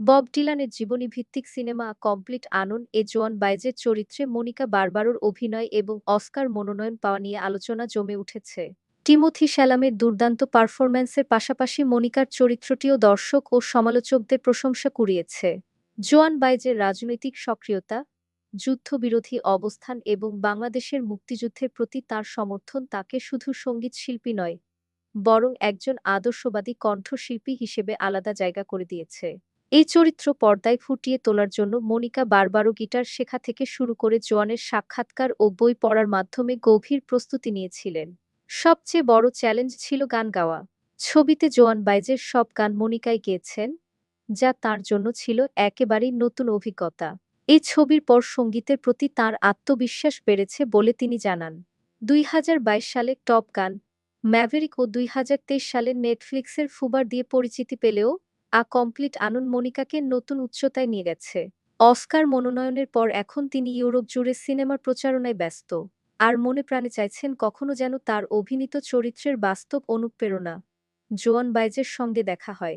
Bob ডিলানের জীবনী ভিত্তিক cinema complete আনন এ জোয়ান বাইজের চরিত্রে মনিকা বারবারোর অভিনয় এবং অস্কার মনোনয়ন পাওয়া নিয়ে আলোচনা জমে উঠেছে। টিমোথি শ্যালামের দুর্দান্ত পারফরম্যান্সের পাশাপাশি মনিকার চরিত্রটিও দর্শক ও সমালোচকদের প্রশংসা কুড়িয়েছে। জোয়ান বাইজের রাজনৈতিক সক্রিয়তা, যুদ্ধবিরোধী অবস্থান এবং বাংলাদেশের মুক্তিযুদ্ধের প্রতি তার সমর্থন তাকে শুধু সংগীত শিল্পী নয়, বরং একজন আদর্শবাদী কণ্ঠশিল্পী হিসেবে আলাদা জায়গা করে দিয়েছে। এই চরিত্র পর্দায় ফুটিয়ে তোলার জন্য মনিকা বারবারও গিটার শেখা থেকে শুরু করে জোয়ানের সাক্ষাৎকার ও বই পড়ার মাধ্যমে গভীর প্রস্তুতি নিয়েছিলেন। সবচেয়ে বড় চ্যালেঞ্জ ছিল গান গাওয়া। ছবিতে জোয়ান বাইজের সব গান মনিকাই গেয়েছেন, যা তার জন্য ছিল একেবারেই নতুন অভিজ্ঞতা। এই ছবির পর সঙ্গীতের প্রতি তার আত্মবিশ্বাস বেড়েছে বলে তিনি জানান। দুই হাজার বাইশ সালে টপ গান ম্যাভেরিক ও দুই হাজার তেইশ সালে নেটফ্লিক্সের ফুবার দিয়ে পরিচিতি পেলেও আ কমপ্লিট আনন্দ মনিকাকে নতুন উচ্চতায় নিয়ে গেছে। অস্কার মনোনয়নের পর এখন তিনি ইউরোপ জুড়ে সিনেমার প্রচারণায় ব্যস্ত। আর মনে প্রাণে চাইছেন কখনো যেন তার অভিনীত চরিত্রের বাস্তব অনুপ্রেরণা জোয়ান বাইজের সঙ্গে দেখা হয়।